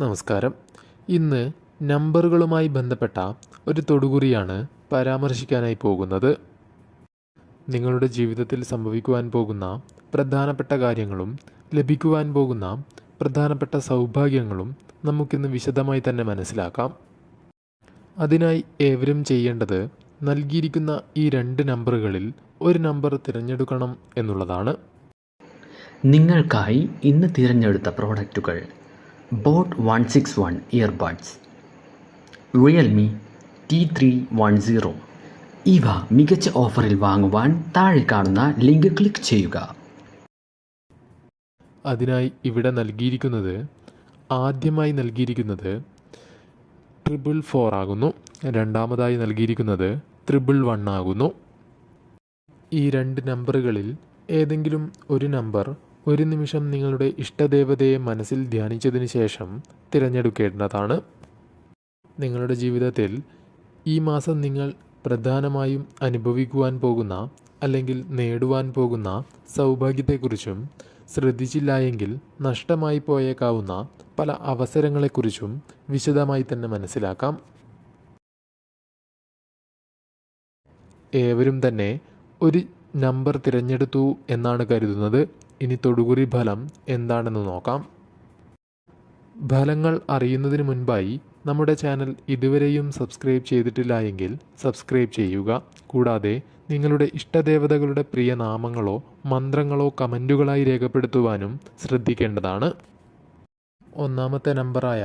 നമസ്കാരം. ഇന്ന് നമ്പറുകളുമായി ബന്ധപ്പെട്ട ഒരു തൊടുകുറിയാണ് പരാമർശിക്കാനായി പോകുന്നത്. നിങ്ങളുടെ ജീവിതത്തിൽ സംഭവിക്കുവാൻ പോകുന്ന പ്രധാനപ്പെട്ട കാര്യങ്ങളും ലഭിക്കുവാൻ പോകുന്ന പ്രധാനപ്പെട്ട സൗഭാഗ്യങ്ങളും നമുക്കിന്ന് വിശദമായി തന്നെ മനസ്സിലാക്കാം. അതിനായി ഏവരും ചെയ്യേണ്ടത് നൽകിയിരിക്കുന്ന ഈ രണ്ട് നമ്പറുകളിൽ ഒരു നമ്പർ തിരഞ്ഞെടുക്കണം എന്നുള്ളതാണ്. നിങ്ങൾക്കായി ഇന്ന് തിരഞ്ഞെടുത്ത പ്രോഡക്റ്റുകൾ boAt one six one earbuds. Realme T three one zero. ഇവ മികച്ച ഓഫറിൽ വാങ്ങുവാൻ താഴെ കാണുന്ന ലിങ്ക് ക്ലിക്ക് ചെയ്യുക. അതിനായി ഇവിടെ നൽകിയിരിക്കുന്നത് ആദ്യമായി നൽകിയിരിക്കുന്നത് ട്രിപ്പിൾ ഫോർ ആകുന്നു. രണ്ടാമതായി നൽകിയിരിക്കുന്നത് ട്രിപ്പിൾ വൺ ആകുന്നു. ഈ രണ്ട് നമ്പറുകളിൽ ഏതെങ്കിലും ഒരു നമ്പർ ഒരു നിമിഷം നിങ്ങളുടെ ഇഷ്ടദേവതയെ മനസ്സിൽ ധ്യാനിച്ചതിന് ശേഷം തിരഞ്ഞെടുക്കേണ്ടതാണ്. നിങ്ങളുടെ ജീവിതത്തിൽ ഈ മാസം നിങ്ങൾ പ്രധാനമായും അനുഭവിക്കുവാൻ പോകുന്ന അല്ലെങ്കിൽ നേടുവാൻ പോകുന്ന സൗഭാഗ്യത്തെക്കുറിച്ചും ശ്രദ്ധിച്ചില്ല എങ്കിൽ നഷ്ടമായി പോയേക്കാവുന്ന പല അവസരങ്ങളെക്കുറിച്ചും വിശദമായി തന്നെ മനസ്സിലാക്കാം. ഏവരും തന്നെ ഒരു നമ്പർ തിരഞ്ഞെടുത്തു എന്നാണ് കരുതുന്നത്. ഇനി തൊടുകുറി ഫലം എന്താണെന്ന് നോക്കാം. ഫലങ്ങൾ അറിയുന്നതിന് മുൻപായി നമ്മുടെ ചാനൽ ഇതുവരെയും സബ്സ്ക്രൈബ് ചെയ്തിട്ടില്ല എങ്കിൽ സബ്സ്ക്രൈബ് ചെയ്യുക. കൂടാതെ നിങ്ങളുടെ ഇഷ്ടദേവതകളുടെ പ്രിയ നാമങ്ങളോ മന്ത്രങ്ങളോ കമന്റുകളായി രേഖപ്പെടുത്തുവാനും ശ്രദ്ധിക്കേണ്ടതാണ്. ഒന്നാമത്തെ നമ്പറായ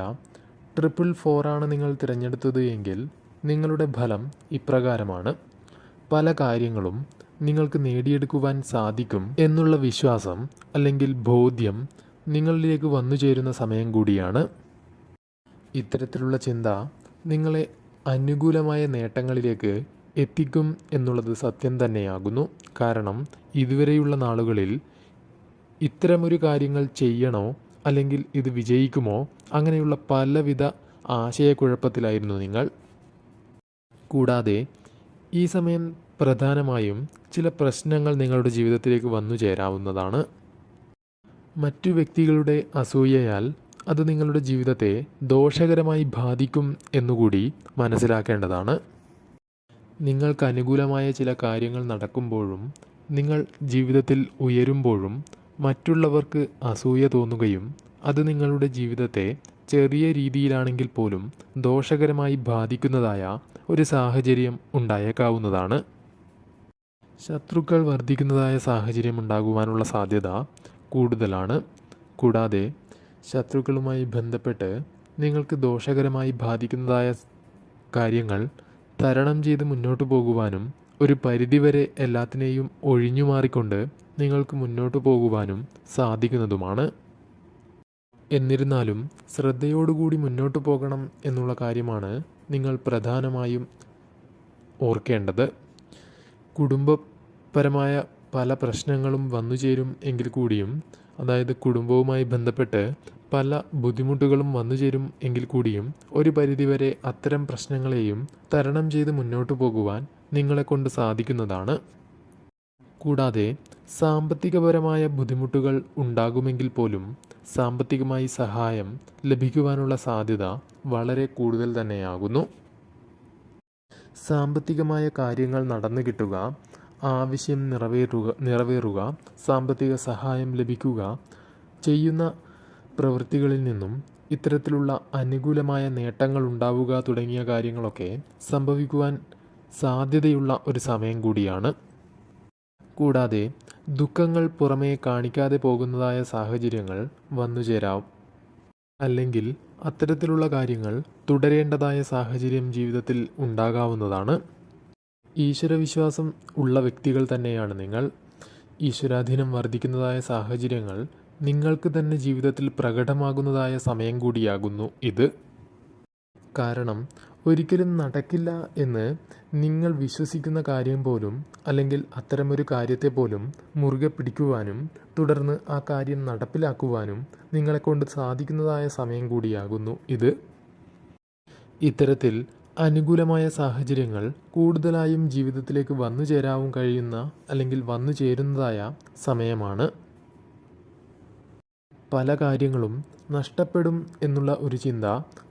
ട്രിപ്പിൾ ഫോറാണ് നിങ്ങൾ തിരഞ്ഞെടുത്തത് എങ്കിൽ നിങ്ങളുടെ ഫലം ഇപ്രകാരമാണ്. പല കാര്യങ്ങളും നിങ്ങൾക്ക് നേടിയെടുക്കുവാൻ സാധിക്കും എന്നുള്ള വിശ്വാസം അല്ലെങ്കിൽ ബോധ്യം നിങ്ങളിലേക്ക് വന്നു ചേരുന്ന സമയം കൂടിയാണ്. ഇത്തരത്തിലുള്ള ചിന്ത നിങ്ങളെ അനുകൂലമായ നേട്ടങ്ങളിലേക്ക് എത്തിക്കും എന്നുള്ളത് സത്യം തന്നെയാകുന്നു. കാരണം ഇതുവരെയുള്ള നാളുകളിൽ ഇത്തരമൊരു കാര്യങ്ങൾ ചെയ്യണോ അല്ലെങ്കിൽ ഇത് വിജയിക്കുമോ അങ്ങനെയുള്ള പലവിധ ആശയക്കുഴപ്പത്തിലായിരുന്നു നിങ്ങൾ. കൂടാതെ ഈ സമയം പ്രധാനമായും ചില പ്രശ്നങ്ങൾ നിങ്ങളുടെ ജീവിതത്തിലേക്ക് വന്നു ചേരാവുന്നതാണ്. മറ്റു വ്യക്തികളുടെ അസൂയയാൽ അത് നിങ്ങളുടെ ജീവിതത്തെ ദോഷകരമായി ബാധിക്കും എന്നുകൂടി മനസ്സിലാക്കേണ്ടതാണ്. നിങ്ങൾക്ക് അനുകൂലമായ ചില കാര്യങ്ങൾ നടക്കുമ്പോഴും നിങ്ങൾ ജീവിതത്തിൽ ഉയരുമ്പോഴും മറ്റുള്ളവർക്ക് അസൂയ തോന്നുകയും അത് നിങ്ങളുടെ ജീവിതത്തെ ചെറിയ രീതിയിലാണെങ്കിൽ പോലും ദോഷകരമായി ബാധിക്കുന്നതായ ഒരു സാഹചര്യം ഉണ്ടായേക്കാവുന്നതാണ്. ശത്രുക്കൾ വർദ്ധിക്കുന്നതായ സാഹചര്യം ഉണ്ടാകുവാനുള്ള സാധ്യത കൂടുതലാണ്. കൂടാതെ ശത്രുക്കളുമായി ബന്ധപ്പെട്ട് നിങ്ങൾക്ക് ദോഷകരമായി ബാധിക്കുന്നതായ കാര്യങ്ങൾ തരണം ചെയ്ത് മുന്നോട്ട് പോകുവാനും ഒരു പരിധിവരെ എല്ലാത്തിനെയും ഒഴിഞ്ഞു മാറിക്കൊണ്ട് നിങ്ങൾക്ക് മുന്നോട്ട് പോകുവാനും സാധിക്കുന്നതുമാണ്. എന്നിരുന്നാലും ശ്രദ്ധയോടുകൂടി മുന്നോട്ട് പോകണം എന്നുള്ള കാര്യമാണ് നിങ്ങൾ പ്രധാനമായും ഓർക്കേണ്ടത്. കുടുംബപരമായ പല പ്രശ്നങ്ങളും വന്നു ചേരും എങ്കിൽ കൂടിയും അതായത് കുടുംബവുമായി ബന്ധപ്പെട്ട് പല ബുദ്ധിമുട്ടുകളും വന്നു ചേരും എങ്കിൽ കൂടിയും ഒരു പരിധിവരെ അത്തരം പ്രശ്നങ്ങളെയും തരണം ചെയ്ത് മുന്നോട്ട് പോകുവാൻ നിങ്ങളെക്കൊണ്ട് സാധിക്കുന്നതാണ്. കൂടാതെ സാമ്പത്തികപരമായ ബുദ്ധിമുട്ടുകൾ ഉണ്ടാകുമെങ്കിൽ പോലും സാമ്പത്തികമായി സഹായം ലഭിക്കുവാനുള്ള സാധ്യത വളരെ കൂടുതൽ തന്നെയാകുന്നു. സാമ്പത്തികമായ കാര്യങ്ങൾ നടന്നു കിട്ടുക ആവശ്യം നിറവേറുക നിറവേറുക സാമ്പത്തിക സഹായം ലഭിക്കുക ചെയ്യുന്ന പ്രവൃത്തികളിൽ നിന്നും ഇത്തരത്തിലുള്ള അനുകൂലമായ നേട്ടങ്ങൾ ഉണ്ടാവുക തുടങ്ങിയ കാര്യങ്ങളൊക്കെ സംഭവിക്കുവാൻ സാധ്യതയുള്ള ഒരു സമയം കൂടിയാണ്. കൂടാതെ ദുഃഖങ്ങൾ പുറമേ കാണിക്കാതെ പോകുന്നതായ സാഹചര്യങ്ങൾ വന്നുചേരാം. അല്ലെങ്കിൽ അത്തരത്തിലുള്ള കാര്യങ്ങൾ തുടരേണ്ടതായ സാഹചര്യം ജീവിതത്തിൽ ഉണ്ടാകാവുന്നതാണ്. ഈശ്വരവിശ്വാസം ഉള്ള വ്യക്തികൾ തന്നെയാണ് നിങ്ങൾ. ഈശ്വരാധീനം വർദ്ധിക്കുന്നതായ സാഹചര്യങ്ങൾ നിങ്ങൾക്ക് തന്നെ ജീവിതത്തിൽ പ്രകടമാകുന്നതായ സമയം കൂടിയാകുന്നു ഇത്. കാരണം ഒരിക്കലും നടക്കില്ല എന്ന് നിങ്ങൾ വിശ്വസിക്കുന്ന കാര്യം പോലും അല്ലെങ്കിൽ അത്തരമൊരു കാര്യത്തെ പോലും മുറുകെ പിടിക്കുവാനും തുടർന്ന് ആ കാര്യം നടപ്പിലാക്കുവാനും നിങ്ങളെക്കൊണ്ട് സാധിക്കുന്നതായ സമയം കൂടിയാകുന്നു ഇത്. ഇത്തരത്തിൽ അനുകൂലമായ സാഹചര്യങ്ങൾ കൂടുതലായും ജീവിതത്തിലേക്ക് വന്നു ചേരാവും കഴിയുന്ന അല്ലെങ്കിൽ വന്നു ചേരുന്നതായ സമയമാണ്. പല കാര്യങ്ങളും നഷ്ടപ്പെടും എന്നുള്ള ഒരു ചിന്ത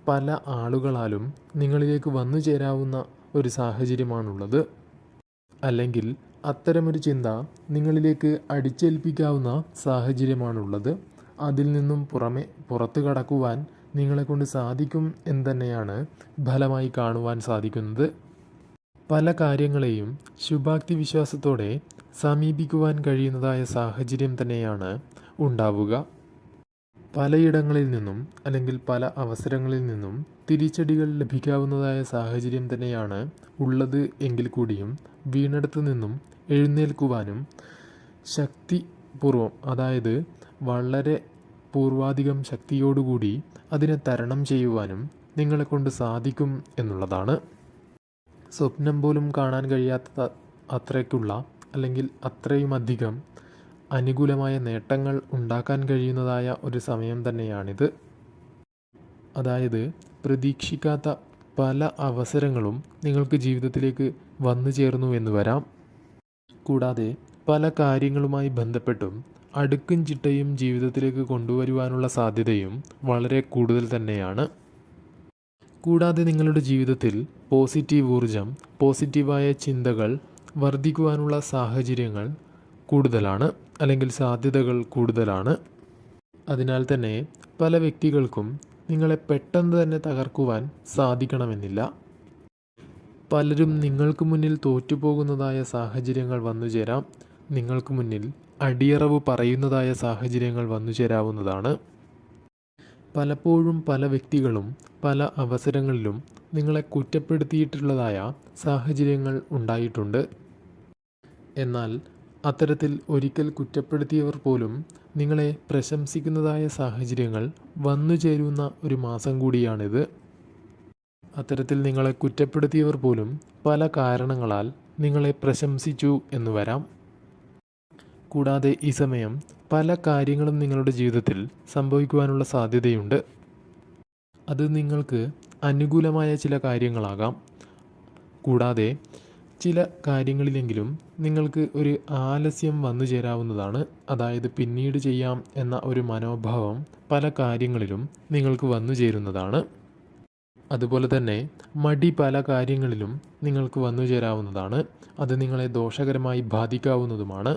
പല ആളുകളാലും നിങ്ങളിലേക്ക് വന്നു ചേരാവുന്ന ഒരു സാഹചര്യമാണുള്ളത്. അല്ലെങ്കിൽ അത്തരമൊരു ചിന്ത നിങ്ങളിലേക്ക് അടിച്ചേൽപ്പിക്കാവുന്ന സാഹചര്യമാണുള്ളത്. അതിൽ നിന്നും പുറമെ പുറത്തു കടക്കുവാൻ നിങ്ങളെക്കൊണ്ട് സാധിക്കും എന്ന് തന്നെയാണ് ഫലമായി കാണുവാൻ സാധിക്കുന്നത്. പല കാര്യങ്ങളെയും ശുഭാക്തി വിശ്വാസത്തോടെ സമീപിക്കുവാൻ കഴിയുന്നതായ സാഹചര്യം തന്നെയാണ് ഉണ്ടാവുക. പലയിടങ്ങളിൽ നിന്നും അല്ലെങ്കിൽ പല അവസരങ്ങളിൽ നിന്നും തിരിച്ചടികൾ ലഭിക്കാവുന്നതായ സാഹചര്യം തന്നെയാണ് ഉള്ളത് എങ്കിൽ കൂടിയും വീണെടുത്തു നിന്നും എഴുന്നേൽക്കുവാനും ശക്തിപൂർവം അതായത് വളരെ പൂർവാധികം ശക്തിയോടുകൂടി അതിനെ തരണം ചെയ്യുവാനും നിങ്ങളെ കൊണ്ട് സാധിക്കും എന്നുള്ളതാണ്. സ്വപ്നം പോലും കാണാൻ കഴിയാത്ത അത്രയ്ക്കുള്ള അല്ലെങ്കിൽ അത്രയും അധികം അനുകൂലമായ നേട്ടങ്ങൾ ഉണ്ടാക്കാൻ കഴിയുന്നതായ ഒരു സമയം തന്നെയാണിത്. അതായത് പ്രതീക്ഷിക്കാത്ത പല അവസരങ്ങളും നിങ്ങൾക്ക് ജീവിതത്തിലേക്ക് വന്നു ചേർന്നു എന്ന് വരാം. കൂടാതെ പല കാര്യങ്ങളുമായി ബന്ധപ്പെട്ടും അടുക്കും ചിട്ടയും ജീവിതത്തിലേക്ക് കൊണ്ടുവരുവാനുള്ള സാധ്യതയും വളരെ കൂടുതൽ തന്നെയാണ്. കൂടാതെ നിങ്ങളുടെ ജീവിതത്തിൽ പോസിറ്റീവ് ഊർജം പോസിറ്റീവായ ചിന്തകൾ വർദ്ധിക്കുവാനുള്ള സാഹചര്യങ്ങൾ കൂടുതലാണ്. അല്ലെങ്കിൽ സാധ്യതകൾ കൂടുതലാണ്. അതിനാൽ തന്നെ പല വ്യക്തികൾക്കും നിങ്ങളെ പെട്ടെന്ന് തന്നെ തകർക്കുവാൻ സാധിക്കണമെന്നില്ല. പലരും നിങ്ങൾക്ക് മുന്നിൽ തോറ്റുപോകുന്നതായ സാഹചര്യങ്ങൾ വന്നു ചേരാം. നിങ്ങൾക്ക് മുന്നിൽ അടിയറവ് പറയുന്നതായ സാഹചര്യങ്ങൾ വന്നു ചേരാവുന്നതാണ്. പലപ്പോഴും പല വ്യക്തികളും പല അവസരങ്ങളിലും നിങ്ങളെ കുറ്റപ്പെടുത്തിയിട്ടുള്ളതായ സാഹചര്യങ്ങൾ ഉണ്ടായിട്ടുണ്ട്. എന്നാൽ അത്തരത്തിൽ ഒരിക്കൽ കുറ്റപ്പെടുത്തിയവർ പോലും നിങ്ങളെ പ്രശംസിക്കുന്നതായ സാഹചര്യങ്ങൾ വന്നു ചേരുന്ന ഒരു മാസം കൂടിയാണിത്. അത്തരത്തിൽ നിങ്ങളെ കുറ്റപ്പെടുത്തിയവർ പോലും പല കാരണങ്ങളാൽ നിങ്ങളെ പ്രശംസിച്ചു എന്ന് വരാം. കൂടാതെ ഈ സമയം പല കാര്യങ്ങളും നിങ്ങളുടെ ജീവിതത്തിൽ സംഭവിക്കുവാനുള്ള സാധ്യതയുണ്ട്. അത് നിങ്ങൾക്ക് അനുകൂലമായ ചില കാര്യങ്ങളാകാം. കൂടാതെ ചില കാര്യങ്ങളിലെങ്കിലും നിങ്ങൾക്ക് ഒരു ആലസ്യം വന്നു ചേരാവുന്നതാണ്. അതായത് പിന്നീട് ചെയ്യാം എന്ന ഒരു മനോഭാവം പല കാര്യങ്ങളിലും നിങ്ങൾക്ക് വന്നു ചേരുന്നതാണ്. അതുപോലെ തന്നെ മടി പല കാര്യങ്ങളിലും നിങ്ങൾക്ക് വന്നു ചേരാവുന്നതാണ്. അത് നിങ്ങളെ ദോഷകരമായി ബാധിക്കാവുന്നതുമാണ്.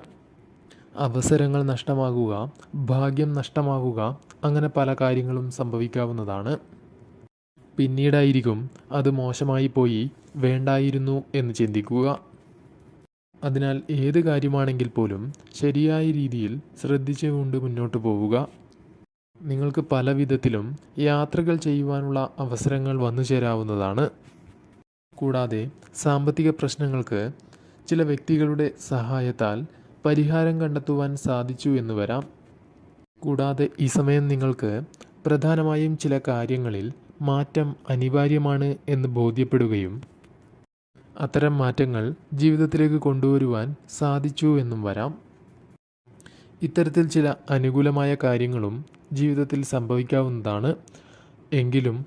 അവസരങ്ങൾ നഷ്ടമാകുക ഭാഗ്യം നഷ്ടമാകുക അങ്ങനെ പല കാര്യങ്ങളും സംഭവിക്കാവുന്നതാണ്. പിന്നീടായിരിക്കും അത് മോശമായി പോയി വേണ്ടായിരുന്നു എന്ന് ചിന്തിക്കുക. അതിനാൽ ഏത് കാര്യമാണെങ്കിൽ പോലും ശരിയായ രീതിയിൽ ശ്രദ്ധിച്ചുകൊണ്ട് മുന്നോട്ട് പോവുക. നിങ്ങൾക്ക് പല വിധത്തിലും യാത്രകൾ ചെയ്യുവാനുള്ള അവസരങ്ങൾ വന്നു ചേരാവുന്നതാണ്. കൂടാതെ സാമ്പത്തിക പ്രശ്നങ്ങൾക്ക് ചില വ്യക്തികളുടെ സഹായത്താൽ പരിഹാരം കണ്ടെത്തുവാൻ സാധിച്ചു എന്ന് വരാം. കൂടാതെ ഈ സമയം നിങ്ങൾക്ക് പ്രധാനമായും ചില കാര്യങ്ങളിൽ മാറ്റം അനിവാര്യമാണ് എന്ന് ബോധ്യപ്പെടുകയും അത്തരം മാറ്റങ്ങൾ ജീവിതത്തിലേക്ക് കൊണ്ടുവരുവാൻ സാധിച്ചു എന്നും വരാം. ഇത്തരത്തിൽ ചില അനുകൂലമായ കാര്യങ്ങളും ജീവിതത്തിൽ സംഭവിക്കാവുന്നതാണ്. എങ്കിലും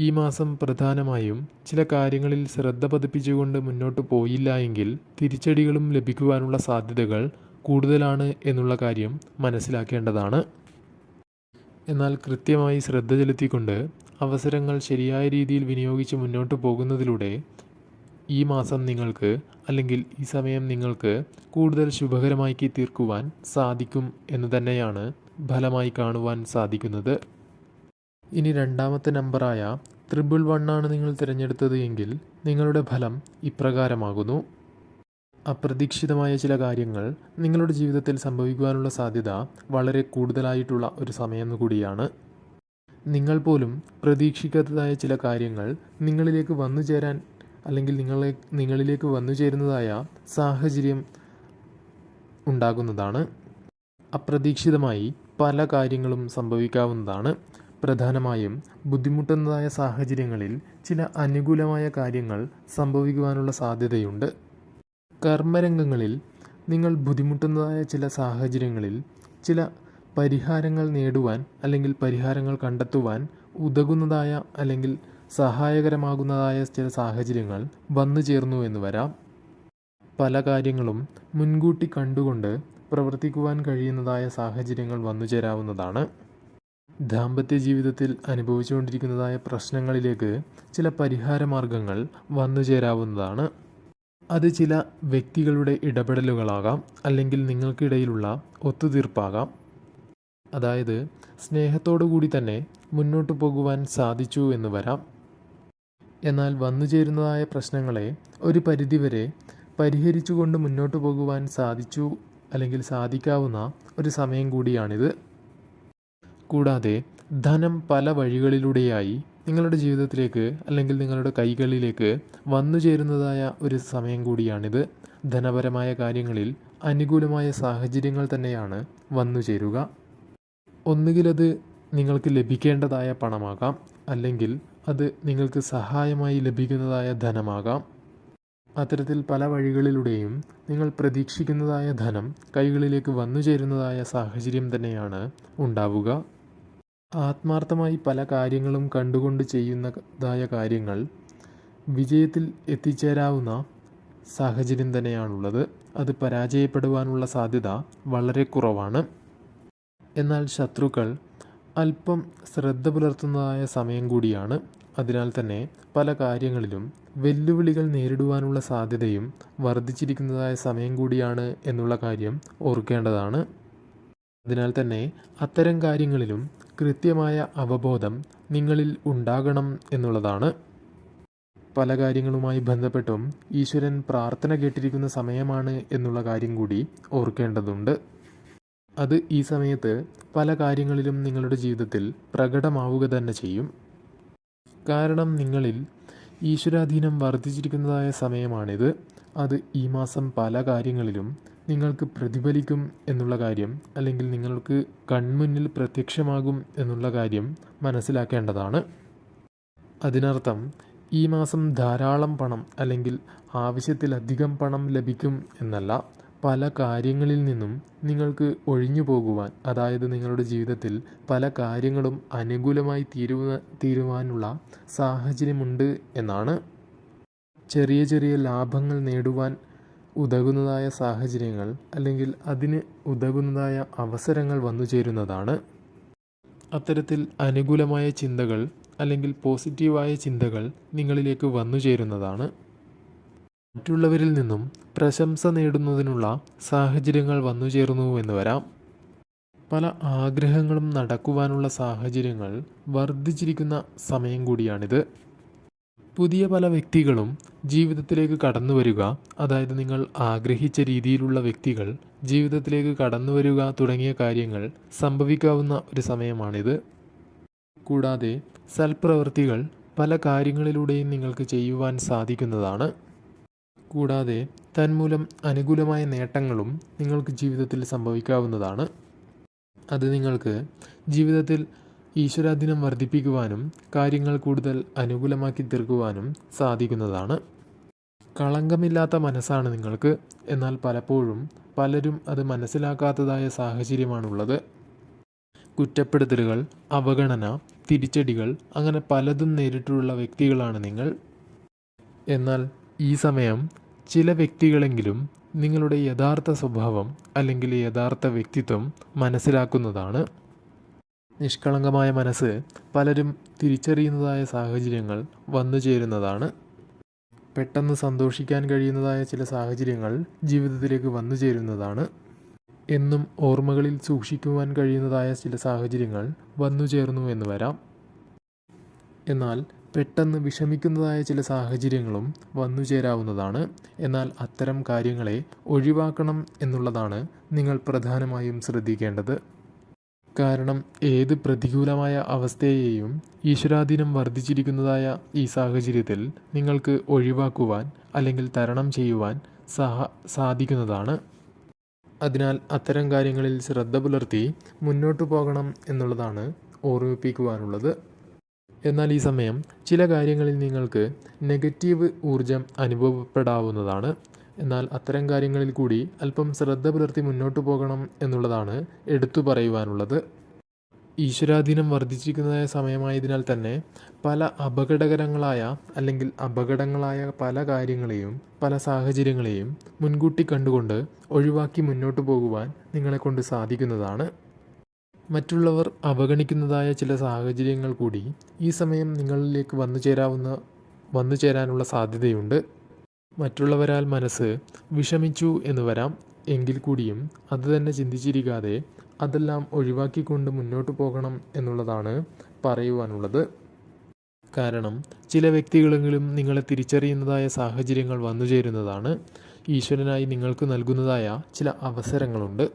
ഈ മാസം പ്രധാനമായും ചില കാര്യങ്ങളിൽ ശ്രദ്ധ പതിപ്പിച്ചുകൊണ്ട് മുന്നോട്ട് പോയില്ല എങ്കിൽ തിരിച്ചടികളും ലഭിക്കുവാനുള്ള സാധ്യതകൾ കൂടുതലാണ് എന്നുള്ള കാര്യം മനസ്സിലാക്കേണ്ടതാണ്. എന്നാൽ കൃത്യമായി ശ്രദ്ധ ചെലുത്തിക്കൊണ്ട് അവസരങ്ങൾ ശരിയായ രീതിയിൽ വിനിയോഗിച്ച് മുന്നോട്ട് പോകുന്നതിലൂടെ ഈ മാസം നിങ്ങൾക്ക് അല്ലെങ്കിൽ ഈ സമയം നിങ്ങൾക്ക് കൂടുതൽ ശുഭകരമാക്കി തീർക്കുവാൻ സാധിക്കും എന്ന് തന്നെയാണ് ഫലമായി കാണുവാൻ സാധിക്കുന്നത്. ഇനി രണ്ടാമത്തെ നമ്പറായ ത്രിബിൾ വണ്ണാണ് നിങ്ങൾ തിരഞ്ഞെടുത്തത് എങ്കിൽ നിങ്ങളുടെ ഫലം ഇപ്രകാരമാകുന്നു. അപ്രതീക്ഷിതമായ ചില കാര്യങ്ങൾ നിങ്ങളുടെ ജീവിതത്തിൽ സംഭവിക്കുവാനുള്ള സാധ്യത വളരെ കൂടുതലായിട്ടുള്ള ഒരു സമയം കൂടിയാണ്. നിങ്ങൾ പോലും പ്രതീക്ഷിക്കാത്തതായ ചില കാര്യങ്ങൾ നിങ്ങളിലേക്ക് വന്നു ചേരാൻ അല്ലെങ്കിൽ നിങ്ങളെ നിങ്ങളിലേക്ക് വന്നു ചേരുന്നതായ സാഹചര്യം ഉണ്ടാകുന്നതാണ്. അപ്രതീക്ഷിതമായി പല കാര്യങ്ങളും സംഭവിക്കാവുന്നതാണ്. പ്രധാനമായും ബുദ്ധിമുട്ടുന്നതായ സാഹചര്യങ്ങളിൽ ചില അനുകൂലമായ കാര്യങ്ങൾ സംഭവിക്കുവാനുള്ള സാധ്യതയുണ്ട്. കർമ്മരംഗങ്ങളിൽ നിങ്ങൾ ബുദ്ധിമുട്ടുന്നതായ ചില സാഹചര്യങ്ങളിൽ ചില പരിഹാരങ്ങൾ നേടുവാൻ അല്ലെങ്കിൽ പരിഹാരങ്ങൾ കണ്ടെത്തുവാൻ ഉതകുന്നതായ അല്ലെങ്കിൽ സഹായകരമാകുന്നതായ ചില സാഹചര്യങ്ങൾ വന്നു ചേർന്നു എന്ന് വരാം. പല കാര്യങ്ങളും മുൻകൂട്ടി കണ്ടുകൊണ്ട് പ്രവർത്തിക്കുവാൻ കഴിയുന്നതായ സാഹചര്യങ്ങൾ വന്നു ചേരാവുന്നതാണ്. ദാമ്പത്യ ജീവിതത്തിൽ അനുഭവിച്ചുകൊണ്ടിരിക്കുന്നതായ പ്രശ്നങ്ങളിലേക്ക് ചില പരിഹാര മാർഗങ്ങൾ വന്നു ചേരാവുന്നതാണ്. അത് ചില വ്യക്തികളുടെ ഇടപെടലുകളാകാം അല്ലെങ്കിൽ നിങ്ങൾക്കിടയിലുള്ള ഒത്തുതീർപ്പാകാം. അതായത് സ്നേഹത്തോടു കൂടി തന്നെ മുന്നോട്ട് പോകുവാൻ സാധിച്ചു എന്ന് വരാം. എന്നാൽ വന്നു ചേരുന്നതായ പ്രശ്നങ്ങളെ ഒരു പരിധിവരെ പരിഹരിച്ചുകൊണ്ട് മുന്നോട്ട് പോകുവാൻ സാധിച്ചു അല്ലെങ്കിൽ സാധിക്കാവുന്ന ഒരു സമയം കൂടിയാണിത്. കൂടാതെ ധനം പല വഴികളിലൂടെയായി നിങ്ങളുടെ ജീവിതത്തിലേക്ക് അല്ലെങ്കിൽ നിങ്ങളുടെ കൈകളിലേക്ക് വന്നു ചേരുന്നതായ ഒരു സമയം കൂടിയാണിത്. ധനപരമായ കാര്യങ്ങളിൽ അനുകൂലമായ സാഹചര്യങ്ങൾ തന്നെയാണ് വന്നു ചേരുക. ഒന്നുകിലത് നിങ്ങൾക്ക് ലഭിക്കേണ്ടതായ പണമാകാം അല്ലെങ്കിൽ അത് നിങ്ങൾക്ക് സഹായമായി ലഭിക്കുന്നതായ ധനമാകാം. അത്തരത്തിൽ പല വഴികളിലൂടെയും നിങ്ങൾ പ്രതീക്ഷിക്കുന്നതായ ധനം കൈകളിലേക്ക് വന്നു ചേരുന്നതായ സാഹചര്യം തന്നെയാണ് ഉണ്ടാവുക. ആത്മാർത്ഥമായി പല കാര്യങ്ങളും കണ്ടുകൊണ്ട് ചെയ്യുന്നതായ കാര്യങ്ങൾ വിജയത്തിൽ എത്തിച്ചേരാവുന്ന സാഹചര്യം തന്നെയാണുള്ളത്. അത് പരാജയപ്പെടുവാനുള്ള സാധ്യത വളരെ കുറവാണ്. എന്നാൽ ശത്രുക്കൾ അല്പം ശ്രദ്ധ പുലർത്തുന്നതായ സമയം കൂടിയാണ്. അതിനാൽ തന്നെ പല കാര്യങ്ങളിലും വെല്ലുവിളികൾ നേരിടുവാനുള്ള സാധ്യതയും വർദ്ധിച്ചിരിക്കുന്നതായ സമയം കൂടിയാണ് എന്നുള്ള കാര്യം ഓർക്കേണ്ടതാണ്. അതിനാൽ തന്നെ അത്തരം കാര്യങ്ങളിലും കൃത്യമായ അവബോധം നിങ്ങളിൽ ഉണ്ടാകണം എന്നുള്ളതാണ്. പല കാര്യങ്ങളുമായി ബന്ധപ്പെട്ടും ഈശ്വരൻ പ്രാർത്ഥന കേട്ടിരിക്കുന്ന സമയമാണ് എന്നുള്ള കാര്യം കൂടി ഓർക്കേണ്ടതുണ്ട്. അത് ഈ സമയത്ത് പല കാര്യങ്ങളിലും നിങ്ങളുടെ ജീവിതത്തിൽ പ്രകടമാവുക തന്നെ ചെയ്യും. കാരണം നിങ്ങളിൽ ഈശ്വരാധീനം വർദ്ധിച്ചിരിക്കുന്നതായ സമയമാണിത്. അത് ഈ മാസം പല കാര്യങ്ങളിലും നിങ്ങൾക്ക് പ്രതിഫലിക്കും എന്നുള്ള കാര്യം അല്ലെങ്കിൽ നിങ്ങൾക്ക് കൺമുന്നിൽ പ്രത്യക്ഷമാകും എന്നുള്ള കാര്യം മനസ്സിലാക്കേണ്ടതാണ്. അതിനർത്ഥം ഈ മാസം ധാരാളം പണം അല്ലെങ്കിൽ ആവശ്യത്തിലധികം പണം ലഭിക്കും എന്നല്ല. പല കാര്യങ്ങളിൽ നിന്നും നിങ്ങൾക്ക് ഒഴിഞ്ഞു പോകുവാൻ അതായത് നിങ്ങളുടെ ജീവിതത്തിൽ പല കാര്യങ്ങളും അനുകൂലമായി തീരുവ തീരുവാനുള്ള സാഹചര്യമുണ്ട് എന്നാണ്. ചെറിയ ചെറിയ ലാഭങ്ങൾ നേടുവാൻ ഉതകുന്നതായ സാഹചര്യങ്ങൾ അല്ലെങ്കിൽ അതിന് ഉതകുന്നതായ അവസരങ്ങൾ വന്നു ചേരുന്നതാണ്. അത്തരത്തിൽ അനുകൂലമായ ചിന്തകൾ അല്ലെങ്കിൽ പോസിറ്റീവായ ചിന്തകൾ നിങ്ങളിലേക്ക് വന്നു ചേരുന്നതാണ്. മറ്റുള്ളവരിൽ നിന്നും പ്രശംസ നേടുന്നതിനുള്ള സാഹചര്യങ്ങൾ വന്നു ചേർന്നു എന്ന് വരാം. പല ആഗ്രഹങ്ങളും നടക്കുവാനുള്ള സാഹചര്യങ്ങൾ വർദ്ധിച്ചിരിക്കുന്ന സമയം കൂടിയാണിത്. പുതിയ പല വ്യക്തികളും ജീവിതത്തിലേക്ക് കടന്നു വരിക അതായത് നിങ്ങൾ ആഗ്രഹിച്ച രീതിയിലുള്ള വ്യക്തികൾ ജീവിതത്തിലേക്ക് കടന്നു വരിക തുടങ്ങിയ കാര്യങ്ങൾ സംഭവിക്കാവുന്ന ഒരു സമയമാണിത്. കൂടാതെ സൽപ്രവൃത്തികൾ പല കാര്യങ്ങളിലൂടെയും നിങ്ങൾക്ക് ചെയ്യുവാൻ സാധിക്കുന്നതാണ്. കൂടാതെ തന്മൂലം അനുകൂലമായ നേട്ടങ്ങളും നിങ്ങൾക്ക് ജീവിതത്തിൽ സംഭവിക്കാവുന്നതാണ്. അത് നിങ്ങൾക്ക് ജീവിതത്തിൽ ഈശ്വരാധീനം വർദ്ധിപ്പിക്കുവാനും കാര്യങ്ങൾ കൂടുതൽ അനുകൂലമാക്കി തീർക്കുവാനും സാധിക്കുന്നതാണ്. കളങ്കമില്ലാത്ത മനസ്സാണ് നിങ്ങൾക്ക്. എന്നാൽ പലപ്പോഴും പലരും അത് മനസ്സിലാക്കാത്തതായ സാഹചര്യമാണുള്ളത്. കുറ്റപ്പെടുത്തലുകൾ അവഗണന തിരിച്ചടികൾ അങ്ങനെ പലതും നേരിട്ടുള്ള വ്യക്തികളാണ് നിങ്ങൾ. എന്നാൽ ഈ സമയം ചില വ്യക്തികളെങ്കിലും നിങ്ങളുടെ യഥാർത്ഥ സ്വഭാവം അല്ലെങ്കിൽ യഥാർത്ഥ വ്യക്തിത്വം മനസ്സിലാക്കുന്നതാണ് നിഷ്കളങ്കമായ മനസ്സ് പലരും തിരിച്ചറിയുന്നതായ സാഹചര്യങ്ങൾ വന്നു ചേരുന്നതാണ്. പെട്ടെന്ന് സന്തോഷിക്കാൻ കഴിയുന്നതായ ചില സാഹചര്യങ്ങൾ ജീവിതത്തിലേക്ക് വന്നു ചേരുന്നതാണ്. എന്നും ഓർമ്മകളിൽ സൂക്ഷിക്കുവാൻ കഴിയുന്നതായ ചില സാഹചര്യങ്ങൾ വന്നു ചേർന്നു എന്ന് വരാം. എന്നാൽ പെട്ടെന്ന് വിഷമിക്കുന്നതായ ചില സാഹചര്യങ്ങളും വന്നു ചേരാവുന്നതാണ്. എന്നാൽ അത്തരം കാര്യങ്ങളെ ഒഴിവാക്കണം എന്നുള്ളതാണ് നിങ്ങൾ പ്രധാനമായും ശ്രദ്ധിക്കേണ്ടത്. കാരണം ഏത് പ്രതികൂലമായ അവസ്ഥയെയും ഈശ്വരാധീനം വർദ്ധിച്ചിരിക്കുന്നതായ ഈ സാഹചര്യത്തിൽ നിങ്ങൾക്ക് ഒഴിവാക്കുവാൻ അല്ലെങ്കിൽ തരണം ചെയ്യുവാൻ സഹ സാധിക്കുന്നതാണ്. അതിനാൽ അത്തരം കാര്യങ്ങളിൽ ശ്രദ്ധ പുലർത്തി മുന്നോട്ടു പോകണം എന്നുള്ളതാണ് ഓർമ്മിപ്പിക്കുവാനുള്ളത്. എന്നാൽ ഈ സമയം ചില കാര്യങ്ങളിൽ നിങ്ങൾക്ക് നെഗറ്റീവ് ഊർജം അനുഭവപ്പെടാവുന്നതാണ്. എന്നാൽ അത്തരം കാര്യങ്ങളിൽ കൂടി അല്പം ശ്രദ്ധ പുലർത്തി മുന്നോട്ട് പോകണം എന്നുള്ളതാണ് എടുത്തു പറയുവാനുള്ളത്. ഈശ്വരാധീനം വർദ്ധിച്ചിരിക്കുന്നതായ സമയമായതിനാൽ തന്നെ പല അപകടകരങ്ങളായ അല്ലെങ്കിൽ അപകടങ്ങളായ പല കാര്യങ്ങളെയും പല സാഹചര്യങ്ങളെയും മുൻകൂട്ടി കണ്ടുകൊണ്ട് ഒഴിവാക്കി മുന്നോട്ട് പോകുവാൻ നിങ്ങളെക്കൊണ്ട് സാധിക്കുന്നതാണ്. മറ്റുള്ളവർ അവഗണിക്കുന്നതായ ചില സാഹചര്യങ്ങൾ കൂടി ഈ സമയം നിങ്ങളിലേക്ക് വന്നു ചേരാവുന്ന വന്നു ചേരാനുള്ള സാധ്യതയുണ്ട്. മറ്റുള്ളവരാൽ മനസ്സ് വിഷമിച്ചു എന്ന് വരാം. എങ്കിൽ കൂടിയും അത് തന്നെ ചിന്തിച്ചിരിക്കാതെ അതെല്ലാം ഒഴിവാക്കിക്കൊണ്ട് മുന്നോട്ട് പോകണം എന്നുള്ളതാണ് പറയുവാനുള്ളത്. കാരണം ചില വ്യക്തികളെങ്കിലും നിങ്ങളെ തിരിച്ചറിയുന്നതായ സാഹചര്യങ്ങൾ വന്നു ചേരുന്നതാണ്. ഈശ്വരനായി നിങ്ങൾക്ക് നൽകുന്നതായ ചില അവസരങ്ങളുണ്ട്.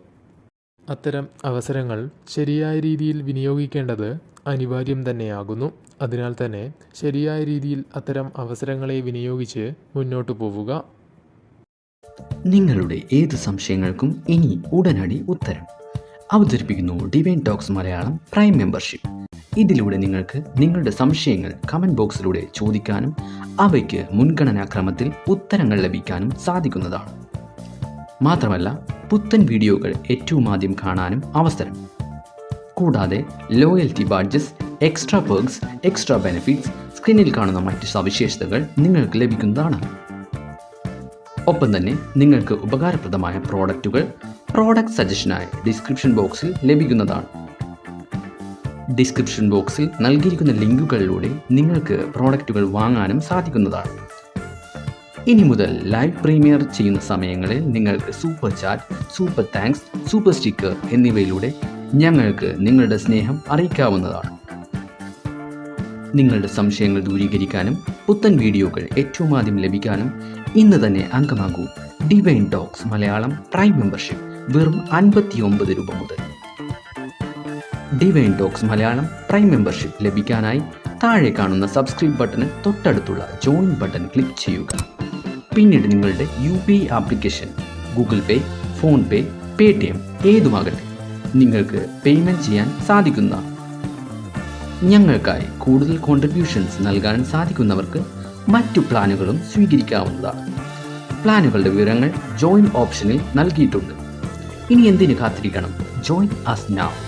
അത്തരം അവസരങ്ങൾ ശരിയായ രീതിയിൽ വിനിയോഗിക്കേണ്ടത് അനിവാര്യം തന്നെയാകുന്നു. അതിനാൽ തന്നെ ശരിയായ രീതിയിൽ അത്തരം അവസരങ്ങളെ വിനിയോഗിച്ച് മുന്നോട്ട് പോവുക. നിങ്ങളുടെ ഏത് സംശയങ്ങൾക്കും ഇനി ഉടനടി ഉത്തരം. അവതരിപ്പിക്കുന്നു divine talks Malayalam prime membership ഇതിലൂടെ നിങ്ങൾക്ക് നിങ്ങളുടെ സംശയങ്ങൾ കമന്റ് ബോക്സിലൂടെ ചോദിക്കാനും അവയ്ക്ക് മുൻഗണനാക്രമത്തിൽ ഉത്തരങ്ങൾ ലഭിക്കാനും സാധിക്കുന്നതാണ്. മാത്രമല്ല പുത്തൻ വീഡിയോകൾ ഏറ്റവും ആദ്യം കാണാനും അവസരം. കൂടാതെ loyalty badges extra perks extra benefits സ്ക്രീനിൽ കാണുന്ന മറ്റ് സവിശേഷതകൾ നിങ്ങൾക്ക് ലഭിക്കുന്നതാണ്. ഒപ്പം തന്നെ നിങ്ങൾക്ക് ഉപകാരപ്രദമായ പ്രോഡക്റ്റുകൾ പ്രോഡക്റ്റ് സജഷനായി ഡിസ്ക്രിപ്ഷൻ ബോക്സിൽ ലഭിക്കുന്നതാണ്. ഡിസ്ക്രിപ്ഷൻ ബോക്സിൽ നൽകിയിരിക്കുന്ന ലിങ്കുകളിലൂടെ നിങ്ങൾക്ക് പ്രോഡക്റ്റുകൾ വാങ്ങാനും സാധിക്കുന്നതാണ്. ഇനി മുതൽ ലൈവ് പ്രീമിയർ ചെയ്യുന്ന സമയങ്ങളിൽ നിങ്ങൾക്ക് super chat super thanks super sticker എന്നിവയിലൂടെ ഞങ്ങൾക്ക് നിങ്ങളുടെ സ്നേഹം അറിയിക്കാവുന്നതാണ്. നിങ്ങളുടെ സംശയങ്ങൾ ദൂരീകരിക്കാനും പുത്തൻ വീഡിയോകൾ ഏറ്റവും ആദ്യം ലഭിക്കാനും ഇന്ന് തന്നെ അംഗമാകൂ divine talks Malayalam prime membership വെറും അൻപത്തി ഒമ്പത് രൂപ മുതൽ. Divine talks Malayalam prime membership ലഭിക്കാനായി താഴെ കാണുന്ന സബ്സ്ക്രൈബ് ബട്ടന് തൊട്ടടുത്തുള്ള ജോയിൻ ബട്ടൺ ക്ലിക്ക് ചെയ്യുക. പിന്നീട് നിങ്ങളുടെ U P I application Google Pay PhonePe Paytm ഏതുമാകട്ടെ നിങ്ങൾക്ക് പേയ്മെന്റ് ചെയ്യാൻ സാധിക്കുന്ന ഞങ്ങൾക്കായി കൂടുതൽ കോൺട്രിബ്യൂഷൻസ് നൽകാൻ സാധിക്കുന്നവർക്ക് മറ്റു പ്ലാനുകളും സ്വീകരിക്കാവുന്നതാണ്. പ്ലാനുകളുടെ വിവരങ്ങൾ ജോയിൻ ഓപ്ഷനിൽ നൽകിയിട്ടുണ്ട്. ഇനി എന്തിനു കാത്തിരിക്കണം? ജോയിൻ അസ് നാവ്